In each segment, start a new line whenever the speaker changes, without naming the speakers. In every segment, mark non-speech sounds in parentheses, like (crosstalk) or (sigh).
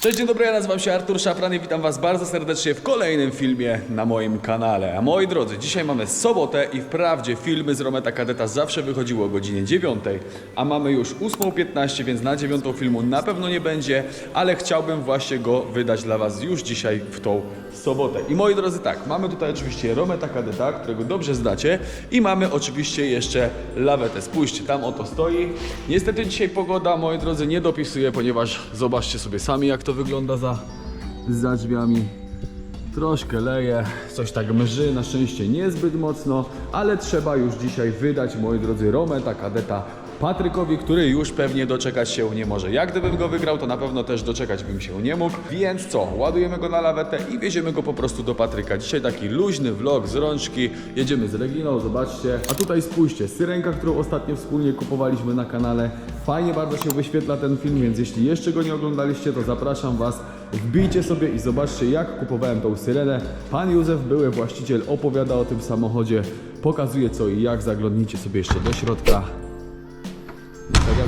Cześć, dzień dobry, ja nazywam się Artur Szafran i witam Was bardzo serdecznie w kolejnym filmie na moim kanale. A moi drodzy, dzisiaj mamy sobotę i wprawdzie filmy z Rometa Kadeta zawsze wychodziły o godzinie 9, a mamy już 8.15, więc na 9 filmu na pewno nie będzie, ale chciałbym właśnie go wydać dla Was już dzisiaj w tą sobotę. I moi drodzy, tak, mamy tutaj oczywiście Rometa Kadeta, którego dobrze znacie i mamy oczywiście jeszcze lawetę. Spójrzcie, tam oto stoi. Niestety dzisiaj pogoda, moi drodzy, nie dopisuje, ponieważ zobaczcie sobie sami, jak to wygląda za, za drzwiami. Troszkę leje, coś tak mrzy, na szczęście niezbyt mocno, ale trzeba już dzisiaj wydać, moi drodzy, Rometa Kadeta Patrykowi, który już pewnie doczekać się nie może. Jak gdybym go wygrał, to na pewno też doczekać bym się nie mógł. Więc co, ładujemy go na lawetę i wieziemy go po prostu do Patryka. Dzisiaj taki luźny vlog z rączki. Jedziemy z Reginą, zobaczcie. A tutaj spójrzcie, syrenka, którą ostatnio wspólnie kupowaliśmy na kanale. Fajnie bardzo się wyświetla ten film, więc jeśli jeszcze go nie oglądaliście, to zapraszam Was. Wbijcie sobie i zobaczcie, jak kupowałem tą syrenę. Pan Józef, były właściciel, opowiada o tym samochodzie, pokazuje co i jak. Zaglądnijcie sobie jeszcze do środka.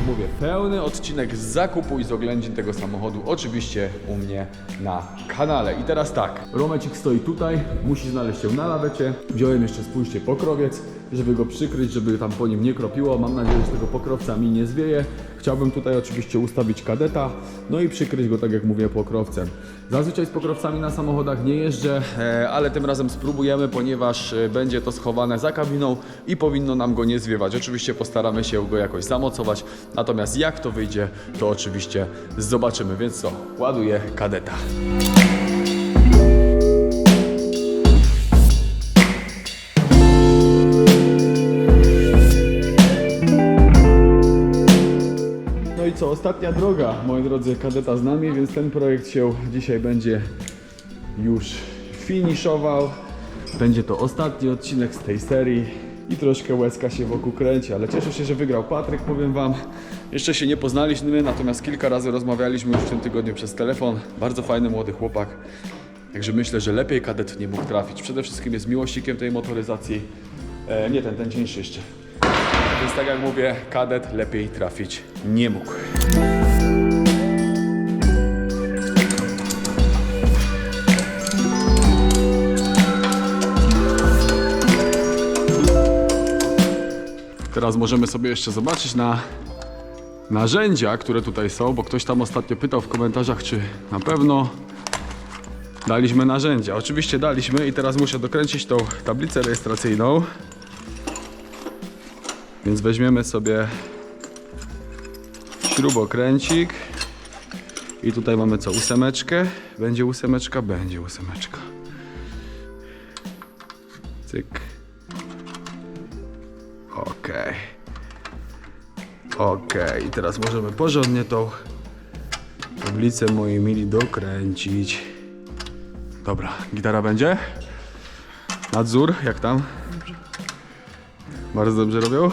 Jak mówię, pełny odcinek z zakupu i z oględzin tego samochodu oczywiście u mnie na kanale. I teraz tak, Romecik stoi tutaj, musi znaleźć się na lawecie. Wziąłem jeszcze, spójrzcie, pokrowiec, żeby go przykryć, żeby tam po nim nie kropiło. Mam nadzieję, że tego pokrowca mi nie zwieje. Chciałbym tutaj oczywiście ustawić kadeta, no i przykryć go, tak jak mówię, pokrowcem. Zazwyczaj z pokrowcami na samochodach nie jeżdżę, e, ale tym razem spróbujemy, ponieważ e, będzie to schowane za kabiną i powinno nam go nie zwiewać. Oczywiście postaramy się go jakoś zamocować, natomiast jak to wyjdzie, to oczywiście zobaczymy. Więc co, ładuję kadeta. Co, ostatnia droga, moi drodzy, kadeta z nami, więc ten projekt się dzisiaj będzie już finiszował. Będzie to ostatni odcinek z tej serii i troszkę łezka się wokół kręci, ale cieszę się, że wygrał Patryk, powiem Wam. Jeszcze się nie poznaliśmy, natomiast kilka razy rozmawialiśmy już w tym tygodniu przez telefon. Bardzo fajny młody chłopak. Także myślę, że lepiej kadet nie mógł trafić. Przede wszystkim jest miłośnikiem tej motoryzacji. E, nie ten, ten cieńszy jeszcze. Więc tak jak mówię, kadet lepiej trafić nie mógł. Teraz możemy sobie jeszcze zobaczyć na narzędzia, które tutaj są, bo ktoś tam ostatnio pytał w komentarzach, czy na pewno daliśmy narzędzia. Oczywiście daliśmy i teraz muszę dokręcić tą tablicę rejestracyjną. Więc weźmiemy sobie śrubokręcik i tutaj mamy co, ósemeczkę. Będzie ósemeczka? Będzie ósemeczka. Cyk. Okej. Okej, i teraz możemy porządnie tą tablicę, moi mili, dokręcić. Dobra, gitara będzie? Nadzór, jak tam? Bardzo dobrze robią?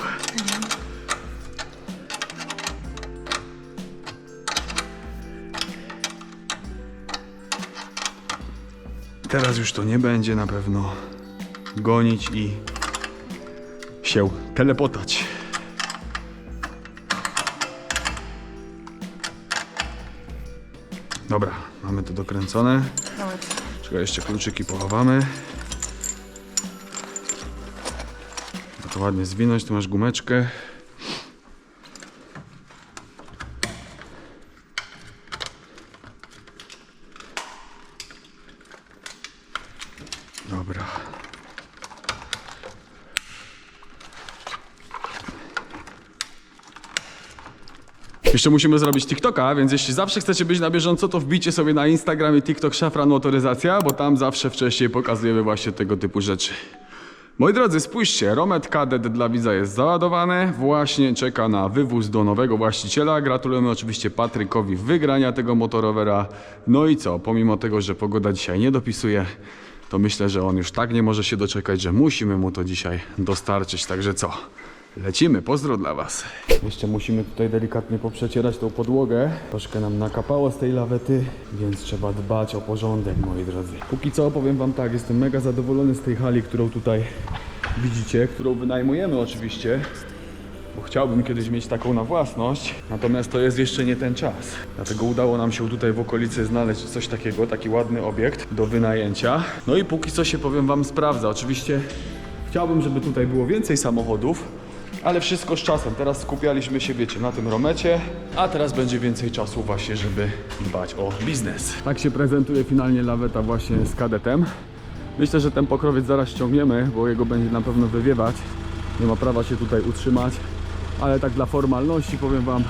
Teraz już to nie będzie na pewno gonić i się telepotać. Dobra, mamy to dokręcone. Czekaj, jeszcze kluczyki pochowamy. No to ładnie zwinąć, tu masz gumeczkę. Dobra. Jeszcze musimy zrobić TikToka, więc jeśli zawsze chcecie być na bieżąco, to wbijcie sobie na Instagramie TikTok Szafran Motoryzacja, bo tam zawsze wcześniej pokazujemy właśnie tego typu rzeczy. Moi drodzy, spójrzcie, Romet Kadet dla widza jest załadowany, właśnie czeka na wywóz do nowego właściciela. Gratulujemy oczywiście Patrykowi wygrania tego motorowera. No i co, pomimo tego, że pogoda dzisiaj nie dopisuje, to myślę, że on już tak nie może się doczekać, że musimy mu to dzisiaj dostarczyć. Także co? Lecimy, pozdro dla Was. Jeszcze musimy tutaj delikatnie poprzecierać tą podłogę. Troszkę nam nakapało z tej lawety, więc trzeba dbać o porządek, moi drodzy. Póki co powiem Wam tak, jestem mega zadowolony z tej hali, którą tutaj widzicie, którą wynajmujemy oczywiście. bo chciałbym kiedyś mieć taką na własność, natomiast to jest jeszcze nie ten czas. Dlatego udało nam się tutaj w okolicy znaleźć coś takiego, taki ładny obiekt do wynajęcia. No i póki co się powiem Wam sprawdza. Oczywiście chciałbym, żeby tutaj było więcej samochodów, ale wszystko z czasem. Teraz skupialiśmy się, wiecie, na tym romecie, a teraz będzie więcej czasu właśnie, żeby dbać o biznes. Tak się prezentuje finalnie laweta właśnie z kadetem. Myślę, że ten pokrowiec zaraz ściągniemy, bo jego będzie na pewno wywiewać. Nie ma prawa się tutaj utrzymać, ale tak dla formalności powiem Wam,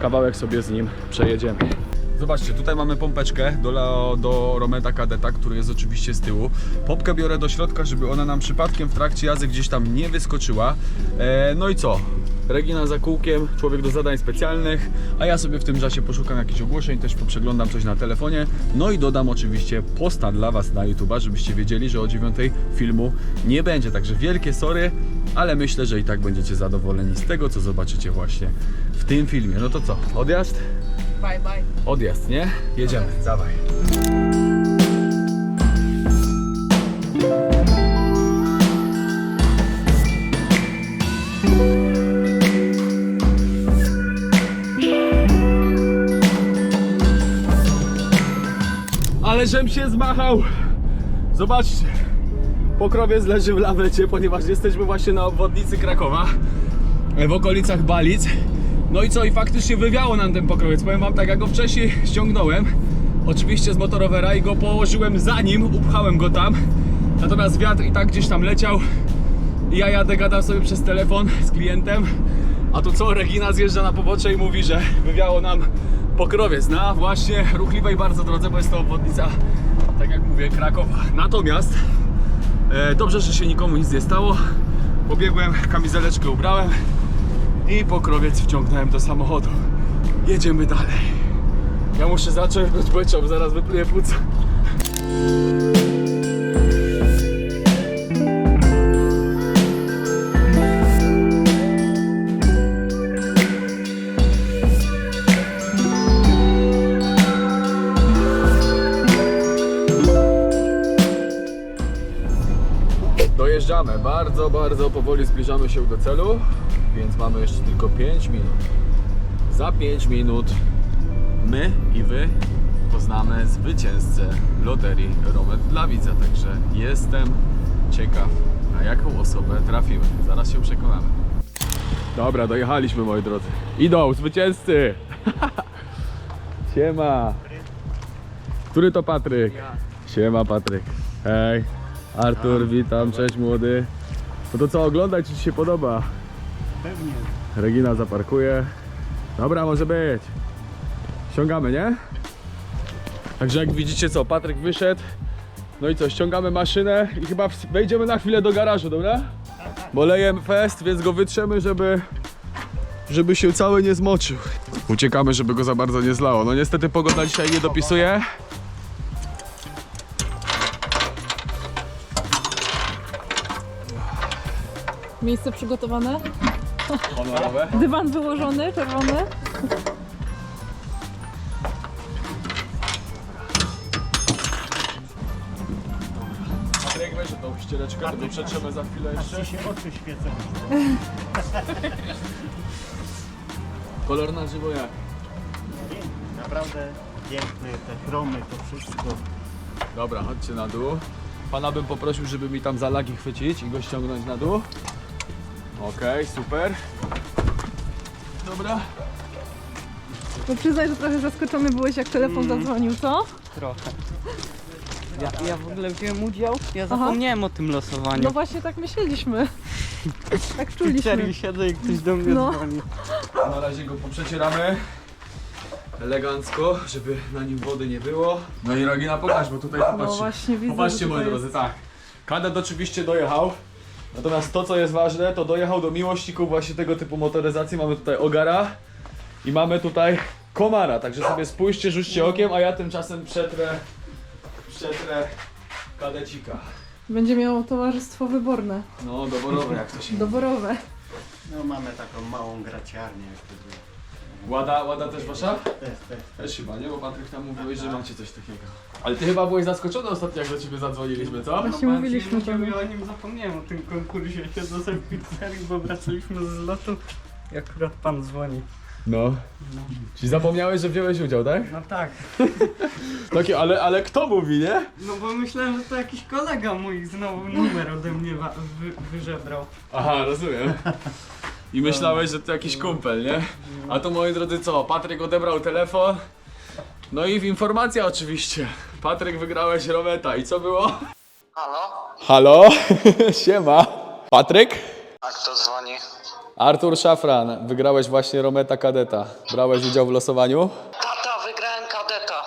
kawałek sobie z nim przejedziemy. Zobaczcie, tutaj mamy pompeczkę do, do Rometa Kadeta, który jest oczywiście z tyłu. Pompkę biorę do środka, żeby ona nam przypadkiem w trakcie jazdy gdzieś tam nie wyskoczyła. E, no i co? Regina za kółkiem, człowiek do zadań specjalnych, a ja sobie w tym czasie poszukam jakichś ogłoszeń, też poprzeglądam coś na telefonie. No i dodam oczywiście posta dla Was na YouTube'a, żebyście wiedzieli, że o 9 filmu nie będzie. Także wielkie sorry, ale myślę, że i tak będziecie zadowoleni z tego, co zobaczycie właśnie w tym filmie. No to co? Odjazd?
Bye bye.
Odjazd, nie? Jedziemy, dawaj. Ale żem się zmachał! Zobaczcie, pokrowiec leży w lawecie, ponieważ jesteśmy właśnie na obwodnicy Krakowa w okolicach Balic. No i co, i faktycznie wywiało nam ten pokrowiec. Powiem wam tak, jak go wcześniej (laughs) ściągnąłem, oczywiście z motorowera i go położyłem za nim, upchałem go tam. Natomiast wiatr i tak gdzieś tam leciał. I ja jadę, gadam sobie przez telefon z klientem. A tu co, Regina zjeżdża na pobocze i mówi, że wywiało nam pokrowiec na właśnie ruchliwej bardzo drodze, bo jest to obwodnica, tak jak mówię, Krakowa. Natomiast E, dobrze, że się nikomu nic nie stało. Pobiegłem, kamizeleczkę ubrałem i pokrowiec wciągnąłem do samochodu. Jedziemy dalej. Ja muszę zacząć być błęcią, zaraz wypluję płuca. Dojeżdżamy, bardzo, bardzo powoli zbliżamy się do celu, więc mamy jeszcze tylko 5 minut. Za 5 minut my i wy poznamy zwycięzcę loterii Romet dla widza, także jestem ciekaw, na jaką osobę trafimy. Zaraz się przekonamy. Dobra, dojechaliśmy moi drodzy. Idą zwycięzcy! (laughs) Siema! Który to Patryk? Siema Patryk. Hej. Artur, witam, cześć młody. No to co, oglądaj, czy Ci się podoba?
Pewnie.
Regina zaparkuje. Dobra, może być. Ściągamy, nie? Także jak widzicie co, Patryk wyszedł. No i co, ściągamy maszynę i chyba wejdziemy na chwilę do garażu, dobra? Bo lejem fest, więc go wytrzemy, żeby żeby się cały nie zmoczył. Uciekamy, żeby go za bardzo nie zlało. No niestety pogoda dzisiaj nie dopisuje.
Miejsce przygotowane.
Honorowe.
Dywan wyłożony, czerwony.
Patryk, weź tą ściereczkę, to przetrzemy za chwilę jeszcze.
Ci się oczy świecą.
Kolor na żywo jak?
Naprawdę piękne te chromy, to wszystko.
Dobra, chodźcie na dół. Pana bym poprosił, żeby mi tam za lagi chwycić i go ściągnąć na dół. Okej, super. Dobra.
No przyznaj, że trochę zaskoczony byłeś, jak telefon zadzwonił, co?
Trochę. Ja, ja w ogóle wziąłem udział, ja zapomniałem o tym losowaniu.
No właśnie tak myśleliśmy. (laughs) Tak czuliśmy.
pizzerni siedzę i ktoś do mnie
No.
dzwoni.
Na razie go poprzecieramy. Elegancko, żeby na nim wody nie było. No i Regina pokaż, bo tutaj
No
popatrzcie.
właśnie widzę,
Popatrzcie
że
moi
tutaj
drodzy, tak. Kadet oczywiście dojechał. Natomiast to co jest ważne, to dojechał do miłośników właśnie tego typu motoryzacji. Mamy tutaj Ogara i mamy tutaj Komara. Także sobie spójrzcie, rzućcie okiem, a ja tymczasem przetrę, przetrę kadecika.
Będzie miało towarzystwo wyborne,
No, doborowe jak to się mówi.
doborowe.
No mamy taką małą graciarnię, jak to było.
Łada, łada też wasza?
Też, też.
Też chyba, nie? Bo Patryk tam mówiłeś, że macie coś takiego. Ale ty chyba byłeś zaskoczony ostatnio, jak do ciebie zadzwoniliśmy, co?
Właśnie
No,
mówiliśmy
mówię,
tobie.
o nim zapomniałem o tym konkursie. Siedzę sobie w pizzerii, bo wracaliśmy z lotu i akurat pan dzwoni.
No. Czyli zapomniałeś, że wziąłeś udział, tak?
No tak. (laughs)
Takie, ale, ale kto mówi, nie?
No bo myślałem, że to jakiś kolega mój znowu numer ode mnie wy- wyżebrał.
Aha, rozumiem. I myślałeś, że to jakiś kumpel, nie? A to moi drodzy co? Patryk odebrał telefon. No i informacja oczywiście. Patryk wygrałeś roweta i co było?
Halo?
Halo? (laughs) Siema. Patryk?
A kto dzwoni?
Artur Szafran, wygrałeś właśnie Rometa Kadeta. Brałeś udział w losowaniu?
Tata, wygrałem kadeta.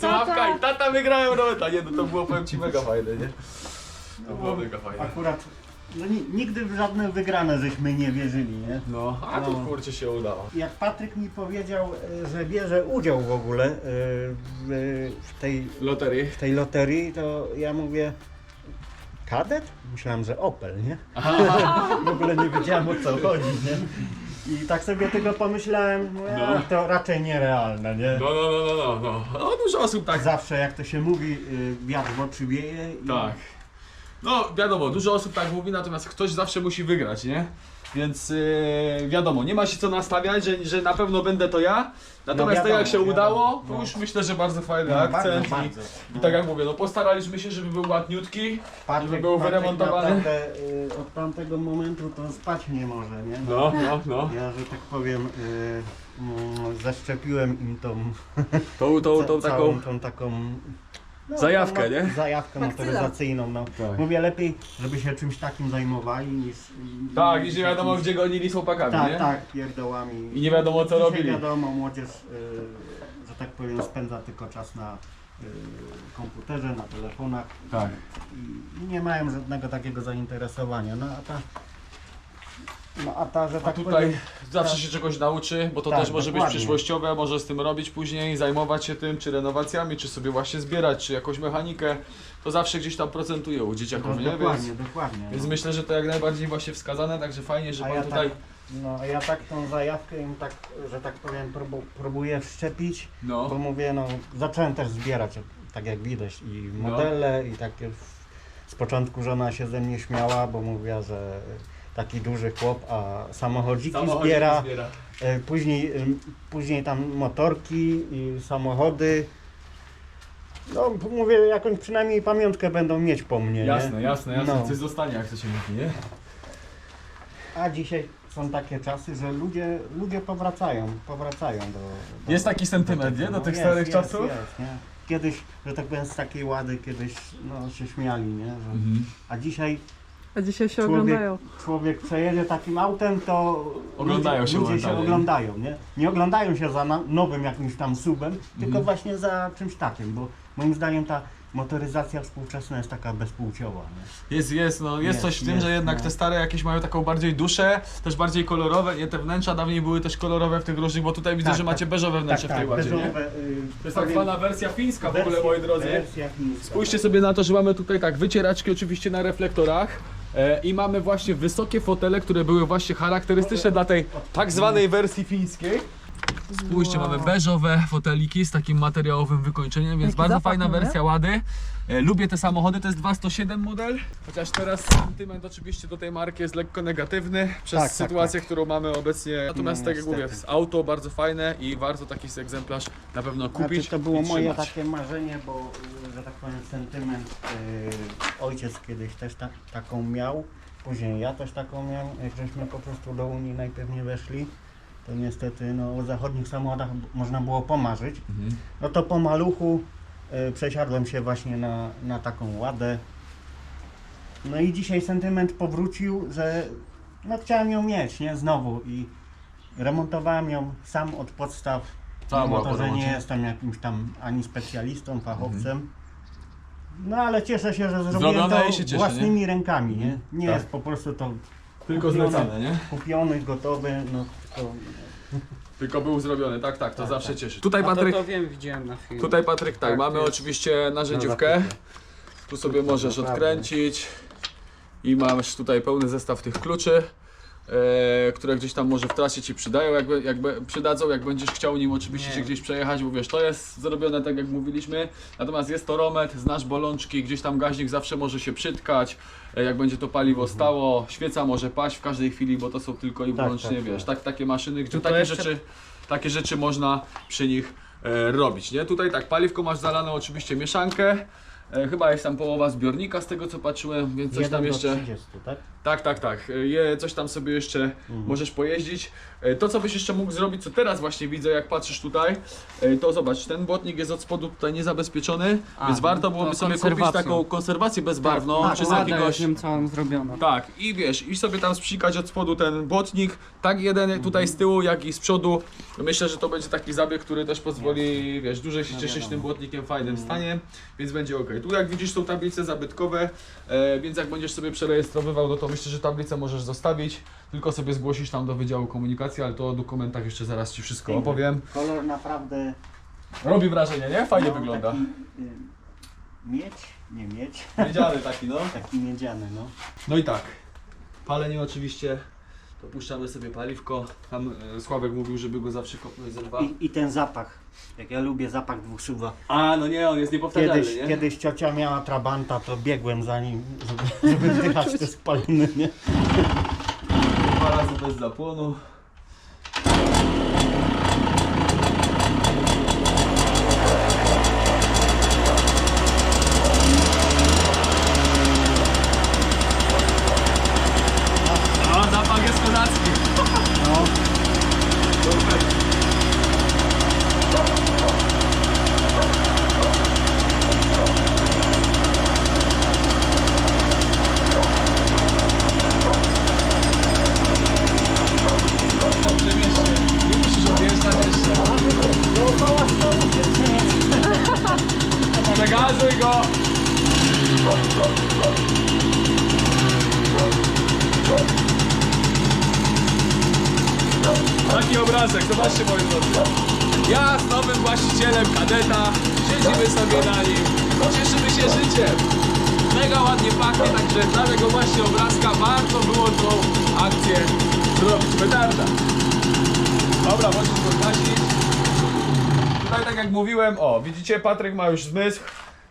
(laughs)
Sławka i tata wygrałem Rometa. Nie, no to było powiem ci mega fajne, nie? To było mega fajne.
Akurat no, ni- nigdy w żadne wygrane żeśmy nie wierzyli, nie?
No, a tu kurczę się udało.
Jak Patryk mi powiedział, e, że bierze udział w ogóle e, w, w, tej,
Loterii.
w tej loterii, to ja mówię kadet? Myślałem, że Opel, nie? (laughs) w ogóle nie wiedziałem o co chodzi, nie? I tak sobie tego pomyślałem, no,
No.
to raczej nierealne, nie?
No, no, no, no, no, no. No dużo osób tak
Zawsze jak to się mówi, y, wiatr w oczy wieje i
Tak. No wiadomo, dużo osób tak mówi, natomiast ktoś zawsze musi wygrać, nie? Więc yy, wiadomo, nie ma się co nastawiać, że, że na pewno będę to ja. Natomiast to
wiadomo,
jak się
wiadomo,
udało, to
no.
już myślę, że bardzo fajny
No, bardzo,
akcent.
bardzo.
I, I tak jak mówię, no postaraliśmy się, żeby był ładniutki. Żeby był wyremontowany.
naprawdę, y, od tamtego momentu to spać nie może, nie?
No, no, no.
Ja, że tak powiem, y, mm, zaszczepiłem im tą,
Tą, tą, tą (laughs)
ca-
taką...
całą tą taką no,
Zajawkę,
tą
nie?
Zajawkę
Bakcyla.
motoryzacyjną, no.
Tak.
Mówię lepiej, żeby się czymś takim zajmowali niż...
Tak, i nie wiadomo gdzie gonili z chłopakami,
Tak,
nie?
tak, pierdołami.
I nie wiadomo, co
Dzisiaj
robili.
wiadomo, młodzież, y, że tak powiem, spędza tylko czas na y, komputerze, na telefonach
Tak.
i nie mają żadnego takiego zainteresowania. No a ta, no a ta że
A
tak
tutaj
powiem,
zawsze się czegoś nauczy, bo to
Tak,
też może być
dokładnie.
przyszłościowe, może z tym robić później, zajmować się tym, czy renowacjami, czy sobie właśnie zbierać, czy jakąś mechanikę, to zawsze gdzieś tam procentuje u dzieciaków,
no,
nie?
dokładnie,
Więc,
dokładnie.
więc
no.
myślę, że to jak najbardziej właśnie wskazane, także fajnie, że
A
pan
ja
tutaj...
tak, no a ja tak tą zajawkę im tak, że tak powiem, próbu, próbuję wszczepić, bo
No,
mówię, no zacząłem też zbierać, tak jak widać, i modele, i takie w, z początku żona się ze mnie śmiała, bo mówiła, że taki duży chłop, a samochodziki
samochodzik
zbiera.
zbiera.
E, Później, później tam motorki i samochody. No mówię, jakąś przynajmniej pamiątkę będą mieć po mnie,
Jasne,
nie?
jasne, jasne,
No.
coś zostanie, jak to się mówi, nie?
A dzisiaj są takie czasy, że ludzie, ludzie powracają, powracają do... do
Jest taki sentyment, nie?
tego.
Do tych
No,
starych
jest,
czasów?
Jest, nie? Kiedyś, że tak powiem, z takiej łady kiedyś no, się śmiali, nie? Że,
Mhm.
A dzisiaj
A dzisiaj się
Człowiek-
oglądają.
człowiek przejedzie takim autem, to
Oglądają
ludzie,
się
ludzie się
momentalnie.
oglądają, nie? Nie oglądają się za na, nowym jakimś tam subem, tylko
Mhm.
właśnie za czymś takim, bo moim zdaniem ta motoryzacja współczesna jest taka bezpłciowa, nie?
Jest, jest, no jest,
Jest,
coś w tym,
jest,
że jednak
no.
te stare jakieś mają taką bardziej duszę, też bardziej kolorowe, nie te wnętrza dawniej były też kolorowe w tych różnych, bo tutaj widzę,
Tak,
że
tak.
macie beżowe wnętrze w tej ładzie, nie?
beżowe, y,
To jest tak
powiem,
zwana wersja fińska w ogóle,
wersja-
moi drodzy.
wersja chińska.
Spójrzcie sobie na to, że mamy tutaj tak wycieraczki oczywiście na reflektorach e, i mamy właśnie wysokie fotele, które były właśnie charakterystyczne dla tej tak zwanej wersji fińskiej. Spójrzcie,
Wow.
mamy beżowe foteliki z takim materiałowym wykończeniem, więc
Jaki
bardzo
zapach,
fajna
nie?
wersja Łady. E, lubię te samochody, to jest 207 model, chociaż teraz sentyment oczywiście do tej marki jest lekko negatywny przez
Tak, tak,
sytuację, którą mamy obecnie. Natomiast
No,
tak jak mówię,
niestety.
z auto bardzo fajne i warto taki egzemplarz na pewno kupić.
Znaczy, to było
i
moje
trzymać.
takie marzenie, bo y, że tak powiem sentyment y, ojciec kiedyś też ta, taką miał, później ja też taką miałem, jak żeśmy po prostu do Unii najpierw nie weszli, to niestety no, o zachodnich samochodach można było pomarzyć.
Mhm.
No to po maluchu y, przesiadłem się właśnie na, na taką ładę. No i dzisiaj sentyment powrócił, że no chciałem ją mieć, nie? Znowu i remontowałem ją sam od podstaw.
Cała była
Mimo to,
po
że nie
remoncie.
jestem jakimś tam ani specjalistą, fachowcem. No ale cieszę się, że zrobiłem
Zrobione
to
i się cieszę,
własnymi rękami, nie? Nie
Tak.
jest po prostu to
Tylko
kupione.
zlecane, nie?
kupiony, gotowy, no
Tylko był zrobiony, tak, tak, to
Tak,
zawsze
tak.
cieszy. Tutaj
A to,
Patryk,
to wiem, widziałem na filmie.
tutaj Patryk, tak,
Tak,
mamy
jest.
oczywiście narzędziówkę. Tu sobie możesz
Naprawdę.
odkręcić i masz tutaj pełny zestaw tych kluczy. E, które gdzieś tam może w trasie ci przydają, jakby, jakby przydadzą, jak będziesz chciał nim oczywiście
Nie.
się gdzieś przejechać, bo wiesz, to jest zrobione tak jak mówiliśmy, natomiast jest to romet, znasz bolączki, gdzieś tam gaźnik zawsze może się przytkać, e, jak będzie to paliwo stało, świeca może paść w każdej chwili, bo to są tylko i
Tak,
wyłącznie,
tak,
wiesz,
tak.
tak, takie maszyny, gdzie
Tutaj
takie
jeszcze-
rzeczy, takie rzeczy można przy nich e, robić, nie? Tutaj tak, paliwko masz zalane oczywiście mieszankę, e, chyba jest tam połowa zbiornika z tego co patrzyłem, więc coś
1
tam
do
jeszcze...
30, tak?
Tak, tak, tak. Je, coś tam sobie jeszcze możesz pojeździć. E, To, co byś jeszcze mógł zrobić, co teraz właśnie widzę, jak patrzysz tutaj, e, to zobacz, ten błotnik jest od spodu tutaj niezabezpieczony,
A,
więc warto
to
byłoby sobie kupić
konserwacją.
taką konserwację bezbarwną,
tak,
czy z
tak,
jakiegoś...
nim całą zrobiona.
Tak, i wiesz, i sobie tam sprzikać od spodu ten błotnik, tak jeden tutaj z tyłu, jak i z przodu. Myślę, że to będzie taki zabieg, który też pozwoli, wiesz, dłużej się cieszyć tym błotnikiem w fajnym stanie, więc będzie ok. Tu jak widzisz są tablice zabytkowe, e, więc jak będziesz sobie przerejestrowywał, no to myślę, że tablicę możesz zostawić, tylko sobie zgłosisz tam do Wydziału Komunikacji, ale to o dokumentach jeszcze zaraz Ci wszystko opowiem.
Kolor naprawdę...
Robi wrażenie, nie? Fajnie
no,
wygląda.
Taki, y, miedź? Nie miedź.
Wiedziany taki, no. (laughs)
Taki miedziany, no.
No i tak, palenie oczywiście, dopuszczamy sobie paliwko. Tam e, Sławek mówił, żeby go zawsze kopnąć ze dwa.
I, I ten zapach. Jak ja lubię zapach dwóch suwa.
A, no nie, on jest niepowtarzalny,
Kiedyś,
nie?
kiedyś ciocia miała trabanta, to biegłem za nim, żeby, (laughs) żeby wdychać te spaliny, nie?
Dwa razy bez zapłonu. No, zapach jest kozacki.
No.
Nie musisz odjeżdżać jeszcze. Przegazuj go! Taki obrazek, zobaczcie moi drodzy. Ja z nowym właścicielem kadeta, siedzimy sobie na nim, cieszymy się życiem. Mega ładnie pachnie, także dla tego właśnie obrazka warto było tą akcję zrobić. Petarda. Dobra, możesz go zgasić. Tutaj tak jak mówiłem, o widzicie Patryk ma już zmysł.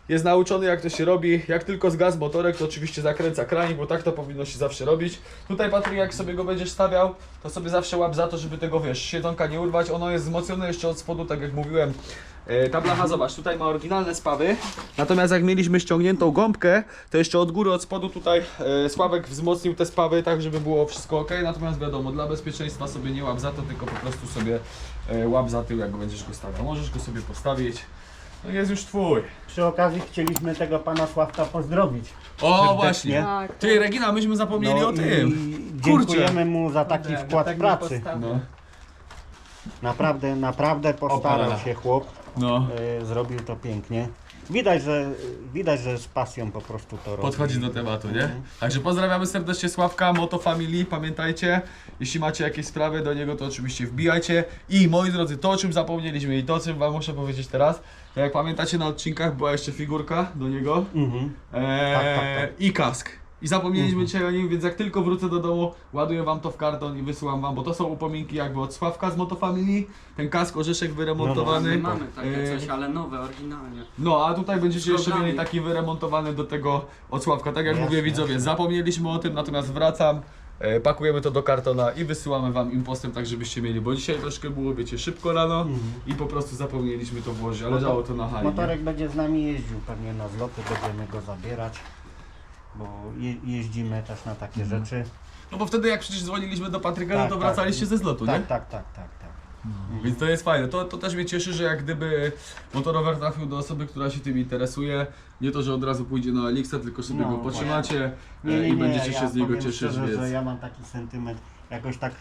Jest nauczony jak to się robi. Jak tylko zgasł motorek, to oczywiście zakręca kranik, bo tak to powinno się zawsze robić. Tutaj Patryk jak sobie go będziesz stawiał, to sobie zawsze łap za to, żeby tego wiesz, siedzonka nie urwać. Ono jest wzmocnione jeszcze od spodu, tak jak mówiłem. E, ta blacha, zobacz, tutaj ma oryginalne spawy. Natomiast jak mieliśmy ściągniętą gąbkę, to jeszcze od góry, od spodu tutaj e, Sławek wzmocnił te spawy, tak żeby było wszystko ok. Natomiast wiadomo, dla bezpieczeństwa sobie nie łap za to, tylko po prostu sobie e, łap za tył, jak będziesz go stawiał. Możesz go sobie postawić. No jest już twój.
Przy okazji chcieliśmy tego pana Sławka pozdrowić.
O
Serdecznie.
właśnie.
Tak,
Ty Regina, myśmy zapomnieli o
i
tym.
Dziękujemy mu za taki
Kurde,
wkład
tak nie
pracy.
postawię.
No,
Naprawdę, naprawdę postarał
Opala.
się chłop.
no.
Y, zrobił to pięknie. Widać, że widać, że z pasją po prostu to robi.
Podchodzi do tematu, nie? Także pozdrawiamy serdecznie Sławka, Moto Family, pamiętajcie, jeśli macie jakieś sprawy do niego, to oczywiście wbijajcie. I moi drodzy, to o czym zapomnieliśmy i to o czym wam muszę powiedzieć teraz, to jak pamiętacie na odcinkach była jeszcze figurka do niego
Mhm.
eee,
Tak, tak, tak.
i kask. I zapomnieliśmy dzisiaj o nim, więc jak tylko wrócę do domu, ładuję wam to w karton i wysyłam wam, bo to są upominki jakby od Sławka z Moto Family, ten kask orzeszek wyremontowany.
My mamy takie
Eee,
coś, ale nowe, oryginalnie.
no, a tutaj będziecie jeszcze mieli taki wyremontowany do tego od Sławka. Tak jak
Jasne,
mówię widzowie,
jasne.
zapomnieliśmy o tym, natomiast wracam, e, pakujemy to do kartona i wysyłamy wam impostem, tak żebyście mieli, bo dzisiaj troszkę było, wiecie, szybko rano
Mhm.
i po prostu zapomnieliśmy to włożyć, ale leżało to na hali. nie?
Motorek będzie z nami jeździł pewnie na zloty, będziemy go zabierać. Bo je, jeździmy też na takie
Mhm.
rzeczy.
No bo wtedy jak przecież dzwoniliśmy do Patryka, no
Tak,
to
tak.
wracaliście ze zlotu,
Tak,
nie?
tak, tak, tak, tak.
Więc to jest fajne. To, to też mnie cieszy, że jak gdyby motorower trafił do osoby, która się tym interesuje, nie to, że od razu pójdzie na Elixa, tylko sobie
No,
go potrzymacie
Nie,
e,
nie,
i
nie,
będziecie
ja
się z niego cieszyć,
szczerze,
więc...
że ja mam taki sentyment, jakoś tak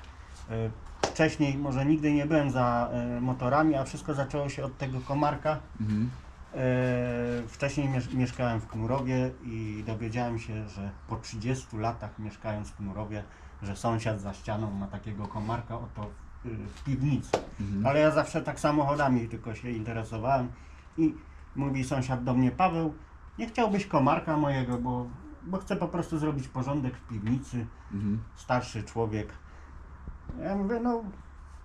e, wcześniej, może nigdy nie byłem za e, motorami, a wszystko zaczęło się od tego komarka.
Mhm.
E, wcześniej miesz- mieszkałem w Knurowie i dowiedziałem się, że po 30 latach mieszkając w Knurowie, że sąsiad za ścianą ma takiego komarka oto w, w piwnicy.
Mhm.
Ale ja zawsze tak samochodami tylko się interesowałem i mówi sąsiad do mnie, Paweł, nie chciałbyś komarka mojego, bo, bo chcę po prostu zrobić porządek w piwnicy.
Mhm.
Starszy człowiek. Ja mówię, no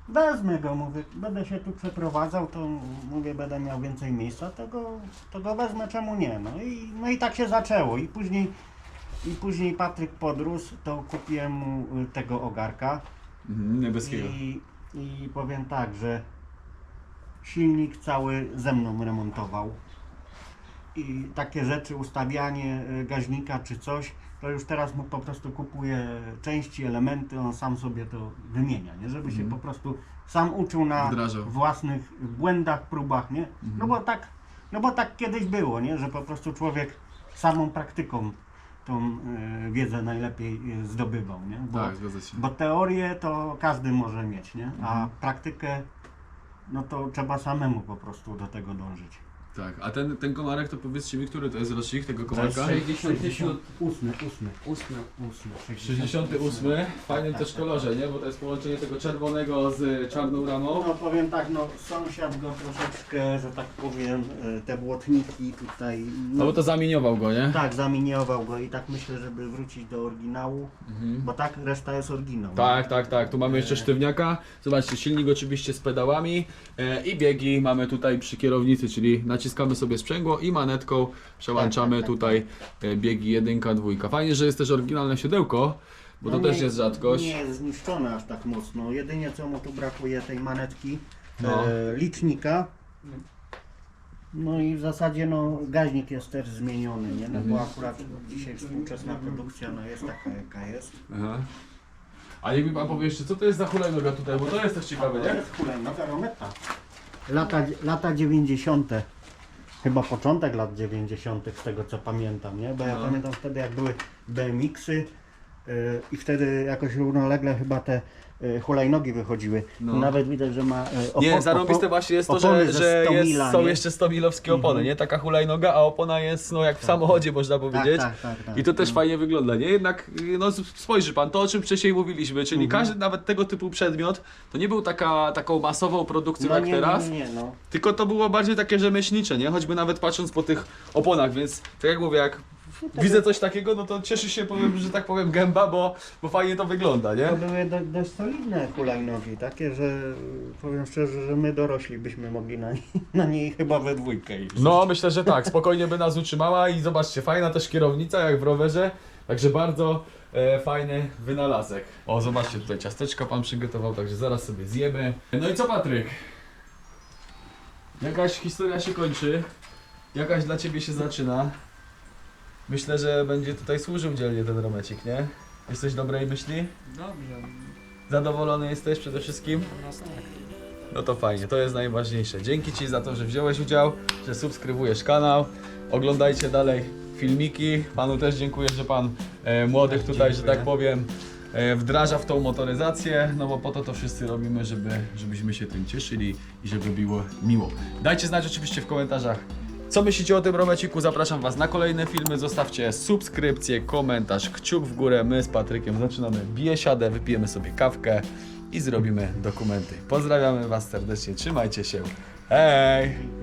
wezmę go, mówię, będę się tu przeprowadzał, to mówię, będę miał więcej miejsca, to go, to go wezmę, czemu nie? No i, no i tak się zaczęło. I później, i później Patryk podrósł, to kupiłem mu y, tego ogarka.
Mhm, niebieskiego.
I, I powiem tak, że silnik cały ze mną remontował. I takie rzeczy, ustawianie y, gaźnika czy coś, to już teraz mu po prostu kupuje części, elementy, on sam sobie to wymienia, nie? Żeby się po prostu sam uczył na
Wdrażał.
własnych błędach, próbach, nie? No bo tak, no bo tak kiedyś było, nie? Że po prostu człowiek samą praktyką tą y, wiedzę najlepiej y, zdobywał, nie? Bo,
Tak, zgadza się.
bo teorię to każdy może mieć, nie? A
Mhm.
praktykę, no to trzeba samemu po prostu do tego dążyć.
Tak, a ten, ten komarek to powiedzcie mi, który to jest rocznik tego komarka?
68.
8, 8,
8.
8,
68, w fajnym też kolorze, nie? Bo to jest połączenie tego czerwonego z czarną ramą.
No powiem tak, no sąsiad go troszeczkę, że tak powiem, e, te błotniki tutaj,
No bo to zamieniował go, nie?
tak, zaminiował go i tak myślę, żeby wrócić do oryginału,
Mhm.
bo tak reszta jest oryginał.
Tak, tak, tak. Tu mamy jeszcze sztywniaka. Zobaczcie, silnik oczywiście z pedałami e, i biegi mamy tutaj przy kierownicy, czyli naciskamy sobie sprzęgło i manetką przełączamy
Tak, tak, tak,
tutaj e, biegi jedynka, dwójka. Fajnie, że jest też oryginalne siodełko, bo to
No
też jest rzadkość.
Nie jest zniszczone aż tak mocno. Jedynie co mu tu brakuje tej manetki,
No.
e, licznika. No i w zasadzie no gaźnik jest też zmieniony, nie? No
Mhm.
bo akurat dzisiaj współczesna produkcja no jest taka jaka jest.
Aha. A niech mi pan powie jeszcze, co to jest za hulajnoga tutaj, bo to jest też ciekawe,
To
nie?
jest hulajnoga Rometa. Lata, lata 90. Chyba początek lat 90. z tego co pamiętam, nie? Bo ja
No.
pamiętam wtedy jak były BMX-y yy, i wtedy jakoś równolegle chyba te hulajnogi wychodziły.
No.
Nawet widać, że ma opo-
Nie, zarobiste właśnie jest to, że, że
100
jest,
mila,
są
nie?
jeszcze 100 milowskie opony,
Mhm.
nie? Taka hulajnoga, a opona jest no jak w samochodzie można powiedzieć.
Tak, tak, tak, tak.
I to też
No.
fajnie wygląda, nie? Jednak no, spojrzy pan, to o czym wcześniej mówiliśmy, czyli
Mhm.
każdy nawet tego typu przedmiot to nie był taka, taką masową produkcją
No
jak
nie,
teraz,
Nie, nie, nie, no.
tylko to było bardziej takie rzemieślnicze, nie? Choćby nawet patrząc po tych oponach, więc tak jak mówię, jak widzę coś takiego, no to cieszy się, powiem, że tak powiem, gęba, bo, bo fajnie to wygląda, nie?
To były do, dość solidne hulajnogi, takie, że powiem szczerze, że my dorośli byśmy mogli na, na niej chyba we dwójkę iść.
No, myślę, że tak, spokojnie by nas utrzymała i zobaczcie, fajna też kierownica jak w rowerze, także bardzo e, fajny wynalazek. O, zobaczcie, tutaj ciasteczka pan przygotował, także zaraz sobie zjemy. No i co Patryk? Jakaś historia się kończy, jakaś dla Ciebie się zaczyna. Myślę, że będzie tutaj służył dzielnie ten romecik, nie? Jesteś dobrej myśli?
Dobrze.
Zadowolony jesteś przede wszystkim?
Tak.
No to fajnie, to jest najważniejsze. Dzięki Ci za to, że wziąłeś udział, że subskrybujesz kanał. Oglądajcie dalej filmiki. Panu też dziękuję, że Pan e, młodych tutaj, że tak powiem, e, wdraża w tą motoryzację, no bo po to to wszyscy robimy, żeby, żebyśmy się tym cieszyli i żeby było miło. Dajcie znać oczywiście w komentarzach, co myślicie o tym romeciku. Zapraszam Was na kolejne filmy. Zostawcie subskrypcję, komentarz, kciuk w górę. My z Patrykiem zaczynamy biesiadę, wypijemy sobie kawkę i zrobimy dokumenty. Pozdrawiamy Was serdecznie, trzymajcie się. Hej!